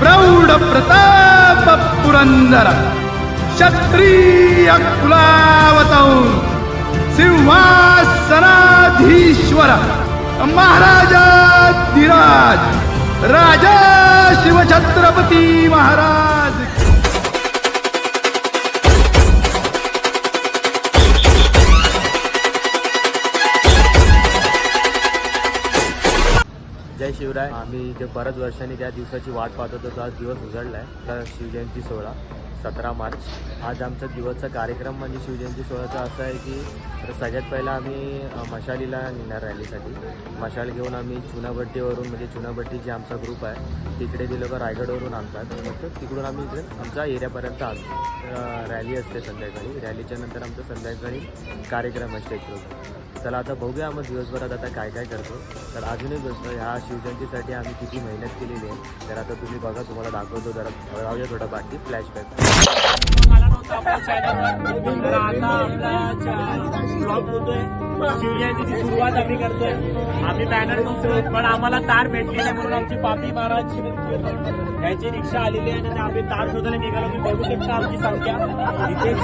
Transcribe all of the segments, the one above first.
प्रौढ प्रताप पुरंदर क्षत्रिय कुलावतौ सिंहासनाधीश्वर महाराजाधिराज राजा शिवछत्रपती महाराज शिवराय. आम्ही इथे बऱ्याच वर्षांनी त्या दिवसाची वाट पाहत होतो. तो आज दिवस उजळला आहे तर शिवजयंती सोहळा. सतरा मार्च. आज आमचा दिवसचा कार्यक्रम म्हणजे शिवजयंती सोहळ्याचा असा आहे की तर सगळ्यात पहिला आम्ही मशालीला निघणार रॅलीसाठी. मशाल घेऊन आम्ही चुनाभट्टीवरून म्हणजे चुनाभट्टी जे आमचा ग्रुप आहे तिकडे ते लोक रायगडवरून आणतात. मग तिकडून आम्ही इकडे आमच्या एरियापर्यंत आणतो तर रॅली असते संध्याकाळी. रॅलीच्या नंतर आमचा संध्याकाळी कार्यक्रम असते ग्रुप चला आता बघूया मग दिवसभरात आता काय काय करतो. तर अजूनही गोष्ट ह्या शिवजयंतीसाठी आम्ही किती मेहनत केलेली आहे तर आता तुम्ही बघा तुम्हाला दाखवतो. जरा राहूया थोडं बाकी फ्लॅशबॅक आता आपला ब्लॉग होतोय शिवजयंतीची सुरुवात आम्ही करतोय आम्ही बॅनर नव्हतो पण आम्हाला तार भेटली नाही म्हणून आमची पापी महाराज यांची रिक्षा आलेली आहे आणि आम्ही तार शोधायला निघालो तुम्ही बघू शकता आमची संख्या इथे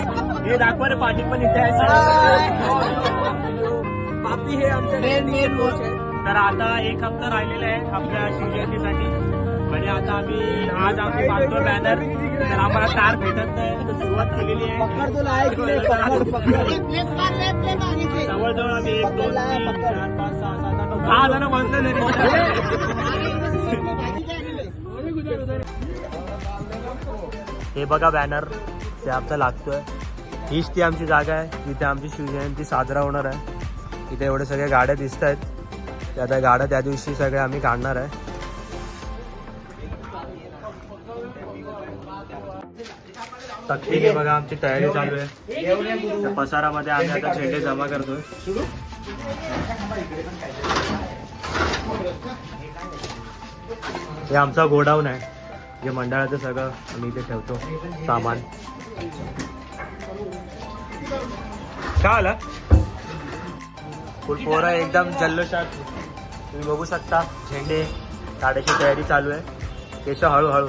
हे दाखवा रे पाठी पण इथे पापी हे आमच्या मेन मेन तर आता एक हप्ता राहिलेला आहे आपल्या शिवजयंतीसाठी. म्हणजे आता आम्ही आज आम्ही बांधतो बॅनर तर आम्हाला तार भेटत नाही. तर सुरुवात केलेली आहे. जवळजवळ आम्ही एक दोन तीन चार पाच सहा सात आठ दहा जण हे बघा बॅनर ते आमचा लागतोय. हीच ती आमची जागा आहे. इथे आमची शिवजयंती साजरा होणार आहे. इथे एवढे सगळे गाड्या दिसत आहेत त्या गाड्या त्या दिवशी सगळे आम्ही काढणार आहे. तक्तीने बघा आमची तयारी चालू आहे. पसारामध्ये आम्ही आता झेंडे जमा करतोय. हे आमचा गोडाऊन आहे. जे मंडळाचं सगळं आम्ही इथे ठेवतो सामान. काय आला? फुल पोरं एकदम जल्लोषात तुम्ही बघू शकता झेंडे काढायची तयारी चालू आहे. केशव हळूहळू.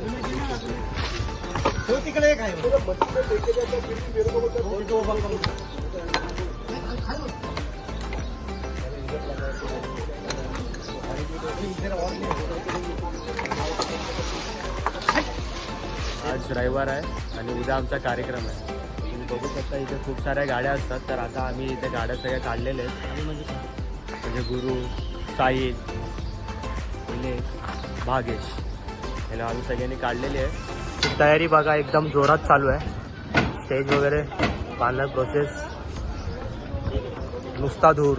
झेंडे आज रविवार आहे आणि उद्या आमचा कार्यक्रम आहे. तुम्ही बघू शकता इथे खूप साऱ्या गाड्या असतात. तर आता आम्ही इथे गाड्या सगळ्या काढलेल्या आहेत. म्हणजे गुरु साहिल भागेश. याला आम्ही सगळ्यांनी काढलेली आहे. तयारी बघा एकदम जोरात चालू आहे. स्टेज वगैरे बांधणार प्रोसेस नुसता धूर.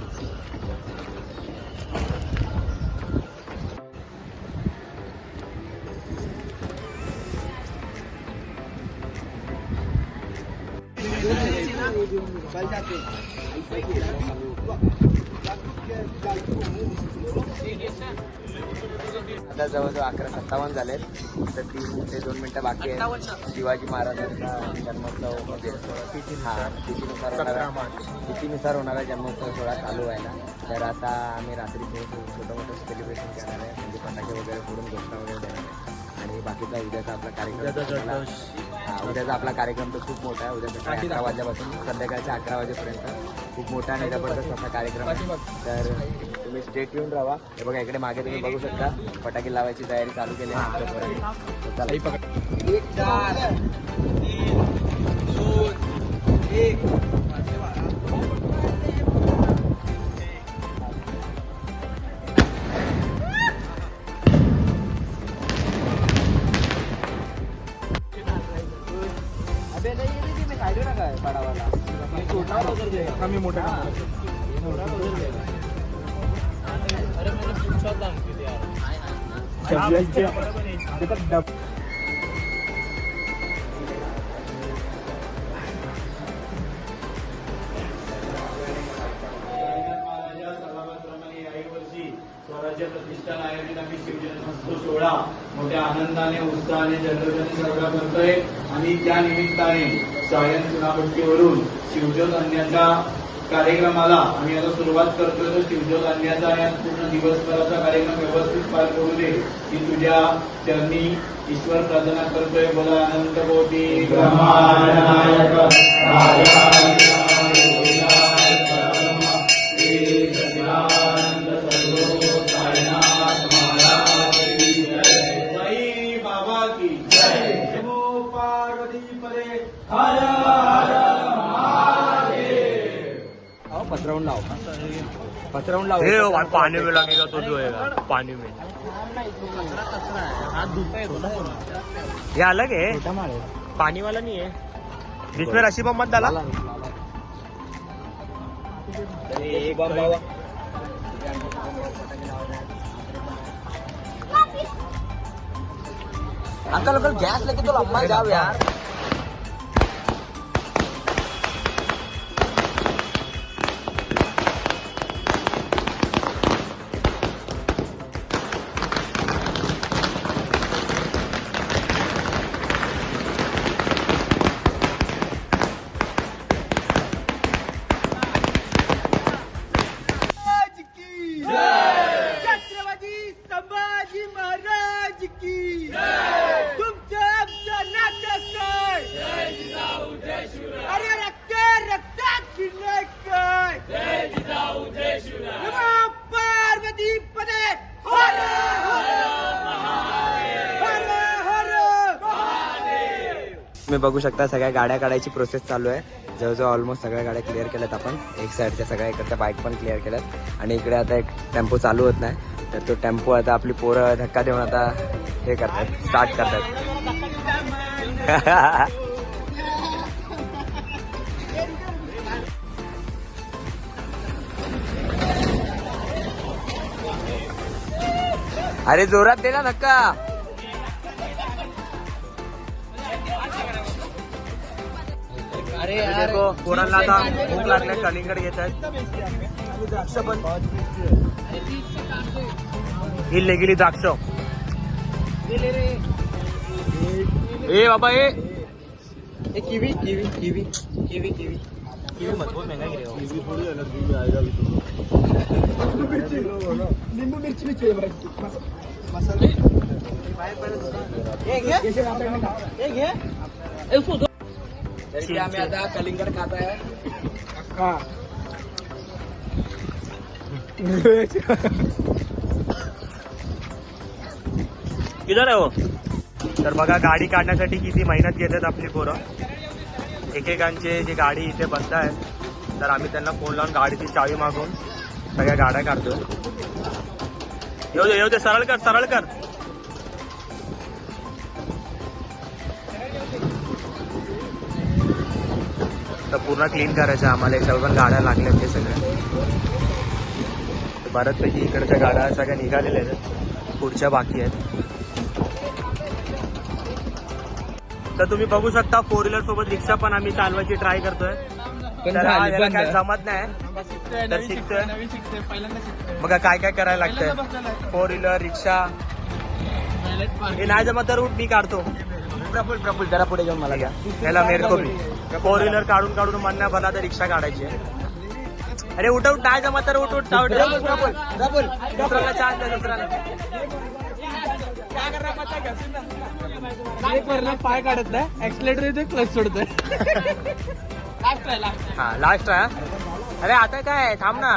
आता जवळजवळ अकरा सत्तावन्न झालेत. तर तीन ते दोन मिनिटं बाकी आहेत. शिवाजी महाराजांचा जन्मोत्सव म्हणजे हा तिथीनुसार होणारा तिथीनुसार होणारा जन्मोत्सव सोहळा चालू व्हायला. तर आता आम्ही रात्री छोटं मोठं सेलिब्रेशन करणार आहे. म्हणजे फटाके वगैरे फोडून घोषणा वगैरे देणार आहे. आणि बाकीचा उद्याचा आपला कार्यक्रम. हा उद्याचा आपला कार्यक्रम तर खूप मोठा आहे. उद्या सकाळी अकरा वाजल्यापासून संध्याकाळच्या अकरा वाजेपर्यंत. खूप मोठा आणि जबरदस्त असा कार्यक्रम आहे. तर तुम्ही स्टेट येऊन राहा हे बघा इकडे मागे तुम्ही बघू शकता फटाके लावायची तयारी चालू केली आहे मी मी मोठा डबल स्वराज्य प्रतिष्ठान आयोजित आम्ही शिवजन्मोत्सव सोहळा मोठ्या आनंदाने उत्साहाने जनरजने साजरा करतोय आणि त्या निमित्ताने सायन चुनाभट्टीवरून शिवजन आणण्याचा कार्यक्रमाला. आम्ही आता सुरुवात करतोय तर शिवजोत आणण्याचा आणि पूर्ण दिवसभराचा कार्यक्रम व्यवस्थित पार करू दे. की तुझ्या चरणी ईश्वर प्रार्थना करतोय. बोला अनंत कोटी पसरवून लाव पसरवून लाव हे भाई पानी में लगेगा तो पानी में। ये अलग है। पानी वाला नहीं है। जिसमें रशी बम मत डाला। एक बम बाबा अंकल अंकल गैस लेके तो लंबा जाओ यार। तुम्ही बघू शकता सगळ्या गाड्या काढायची प्रोसेस चालू आहे. जवळजवळ ऑलमोस्ट सगळ्या गाड्या क्लिअर केल्यात आपण. एक साईडच्या सगळ्या इकडच्या बाईक पण क्लिअर केल्यात. आणि इकडे आता एक टेम्पो चालू होत नाही. तर तो टेम्पो आता आपली पोरं धक्का देऊन आता हे करतात स्टार्ट करतात. अरे जोरात दे ना धक्का. देखो पोरांना आता भूक लागल्या कलिंगड द्राक्ष। पण द्राक्ष ए बाबा ए। Kiwi kiwi kiwi kiwi kiwi. महँगा गिरेगा। नींबू मिर्च भी चाहिए मसाले। ये ये। ये तर इथे आम्ही आता कलिंगड खात आहे किधर आहे हो तर बघा गाडी काढण्यासाठी किती मेहनत घेतात आपली पोरं. एकेकांचे जे गाडी इथे बसत आहेत तर आम्ही त्यांना फोन लावून गाडीची चावी मागून सगळ्या गाड्या काढतो येऊ दे येऊ दे सरळ कर सरळ कर. तर पूर्ण क्लीन करायचं आहे. आम्हाला याच्यावर पण गाड्या लागल्या ते सगळ्या. बऱ्याचपैकी इकडच्या गाड्या सगळ्या निघालेल्या आहेत. पुढच्या बाकी आहेत. तर तुम्ही बघू शकता फोर व्हीलर सोबत रिक्षा पण आम्ही चालवायची ट्राय करतोय. हा काय जमत नाही. तर शिकतोय बघा काय काय करायला लागतंय. फोर व्हीलर रिक्षा. हे नाही जमत तर उठ मी काढतो. प्रफुल प्रफुल जरा पुढे जाऊन मला घ्या याला मेरको फोर व्हीलर काढून काढून मन नाही भरला तर रिक्षा काढायची आहे. अरे उठ उठ नाही जमत तर उठ उठ जाऊ दे. दुसऱ्याला चान्स दे दुसऱ्याला. पाय काढत नाही ऍक्सिलेटर येते क्लच सोडतोय. हा लास्ट आहे अरे आता काय? थांब ना.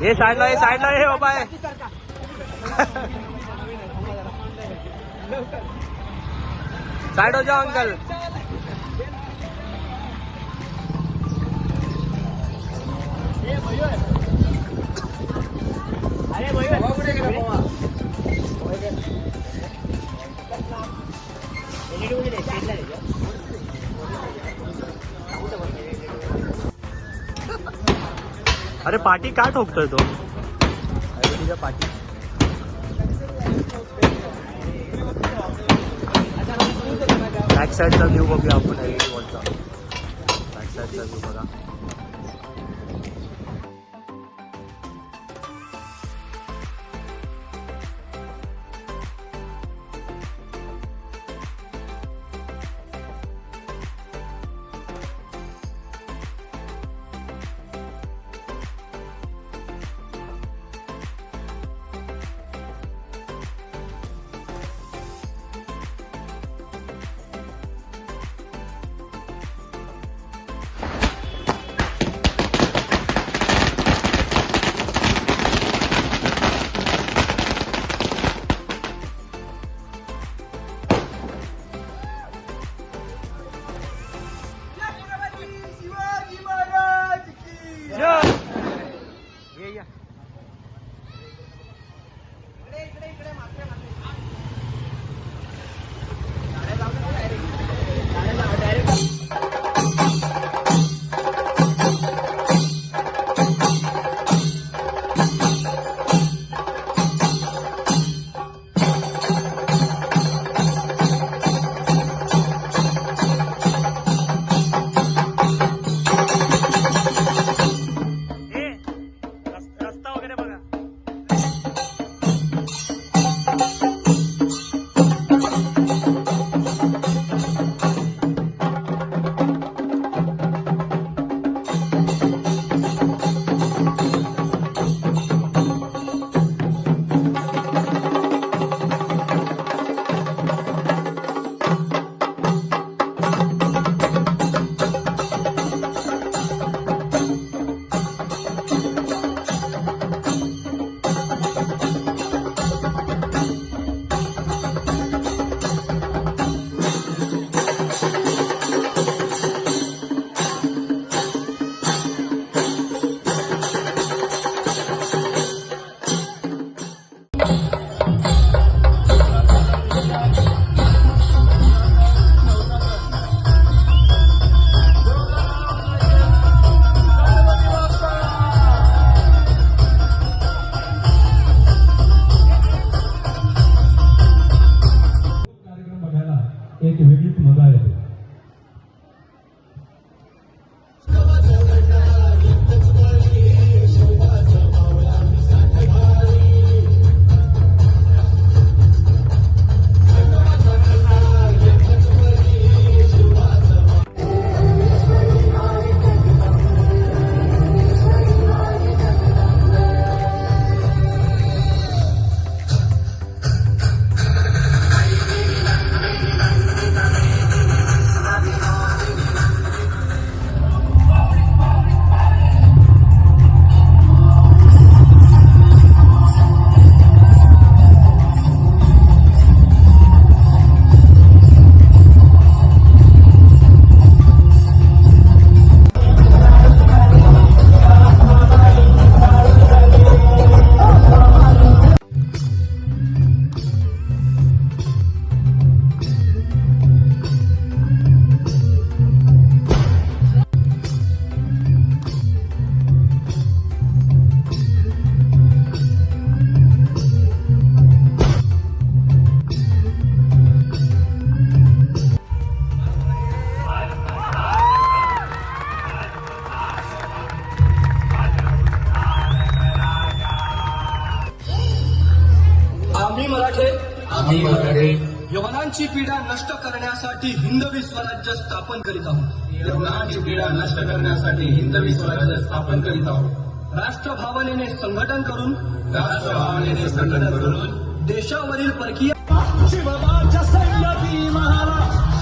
हे साईडला हे साईडला हे बाबा हे. साइड हो जाओ अंकल। अरे अरे पाठी का ठोकतोय तो? अरे तुझ्या पाठी बॅक साईडचा व्ह्यू बघूया आपण. एल वॉलचा बॅक साईडचा व्ह्यू बघा. होते आम्ही यवनांची पीडा नष्ट करण्यासाठी हिंदवी स्वराज्य स्थापन करीत आहोत. यवनांची पीडा नष्ट करण्यासाठी हिंदवी स्वराज्य स्थापन करीत आहोत. राष्ट्र भावनेने संघटन करून राष्ट्र भावनेने संघटन करून देशावरील परकीय शिवबाच्या सैन्याची महाराज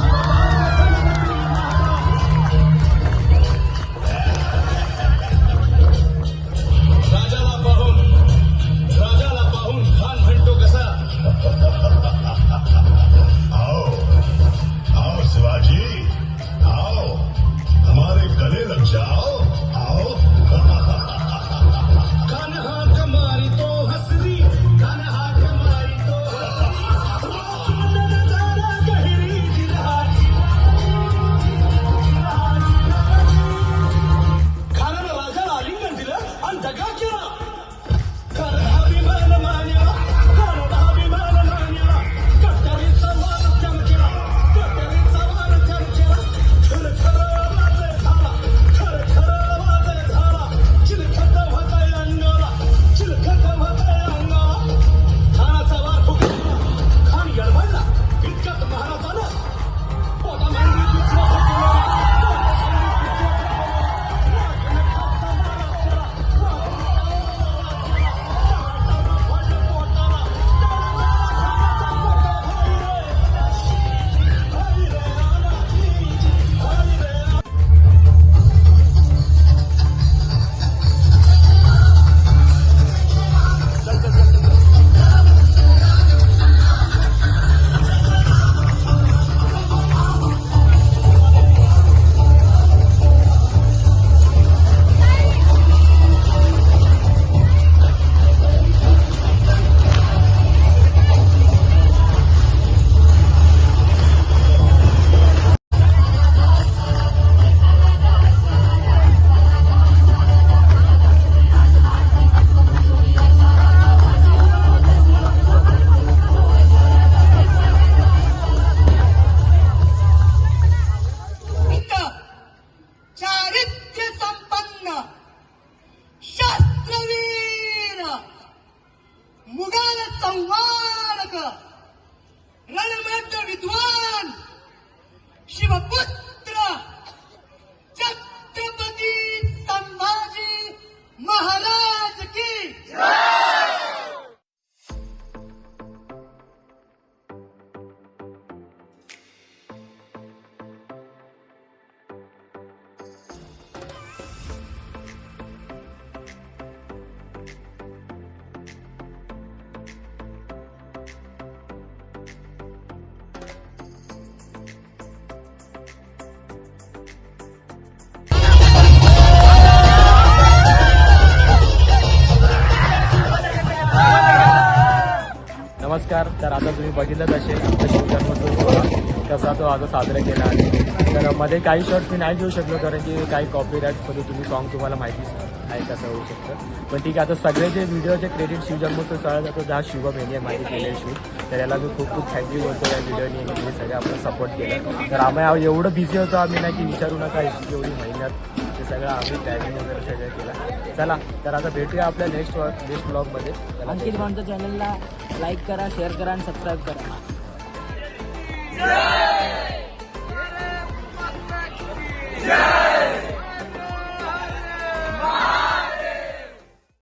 नमस्कार तर आता तुम्ही बघितलंच असेल आमचा शिवजन्मोत्सव सोहळा कसा तो आता साजरा केला आहे. तर मध्ये काही शॉर्ट्स मी नाही घेऊ शकलो कारण की काही कॉपीराईटमध्ये तुम्ही सॉन्ग तुम्हाला माहितीच आहे कसं होऊ शकतं. पण ठीक आहे आता सगळे जे व्हिडिओचे क्रेडिट शिवजन्मोत्सव सोहळा जातो ज्या शिवम यांनी माहिती केले शूट तर याला मी खूप खूप थँक्यू बोलतो या व्हिडिओनी सगळे सगळं आपलं सपोर्ट केला. तर आम्ही एवढं बिझी होतो आम्ही नाही की विचारू नका एवढी महिन्यात ते सगळं आम्ही टायमिंग वगैरे सगळं केला चला तर आता भेटूया आपल्या नेक्स्ट नेक्स्ट ब्लॉगमध्ये अंकित भाऊंच्या चॅनलला लाईक करा शेअर करा आणि सबस्क्राईब करा